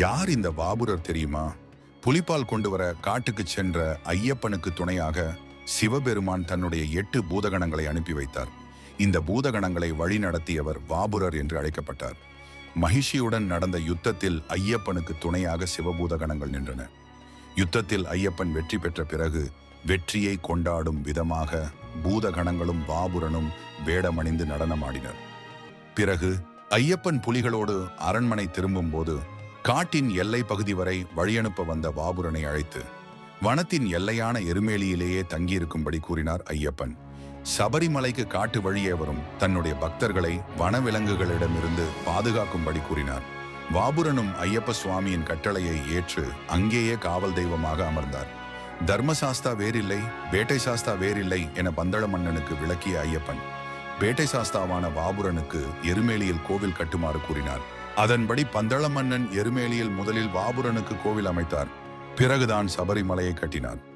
யார் இந்த வாபுரர் தெரியுமா? புலிப்பால் கொண்டு வர காட்டுக்கு சென்ற ஐயப்பனுக்கு துணையாக சிவபெருமான் தன்னுடைய எட்டு பூதகணங்களை அனுப்பி வைத்தார். இந்த பூதகணங்களை வழிநடத்தியவர் வாபுரர் என்று அழைக்கப்பட்டார். மகிஷியுடன் நடந்த யுத்தத்தில் ஐயப்பனுக்கு துணையாக சிவபூதகணங்கள் நின்றன. யுத்தத்தில் ஐயப்பன் வெற்றி பெற்ற பிறகு வெற்றியை கொண்டாடும் விதமாக பூதகணங்களும் வாபுரனும் வேடமணிந்து நடனமாடினர். பிறகு ஐயப்பன் புலிகளோடு அரண்மனை திரும்பும்போது காட்டின் எல்லை பகுதி வரை வழியனுப்ப வந்த வாபுரனை அழைத்து வனத்தின் எல்லையான எருமேலியிலேயே தங்கியிருக்கும்படி கூறினார் ஐயப்பன். சபரிமலைக்கு காட்டு வழியே வரும் தன்னுடைய பக்தர்களை வனவிலங்குகளிடமிருந்து பாதுகாக்கும்படி கூறினார். வாபுரனும் ஐயப்ப சுவாமியின் கட்டளையை ஏற்று அங்கேயே காவல் தெய்வமாக அமர்ந்தார். தர்மசாஸ்தா வேறில்லை வேட்டை சாஸ்தா வேறில்லை என பந்தள மன்னனுக்கு விளக்கிய ஐயப்பன் பேட்டை சாஸ்தாவான வாபுரனுக்கு எருமேலியில் கோவில் கட்டுமாறு கூறினார். அதன்படி பந்தள மன்னன் எருமேலியில் முதலில் வாபுரனுக்கு கோவில் அமைத்தார். பிறகுதான் சபரிமலையை கட்டினார்.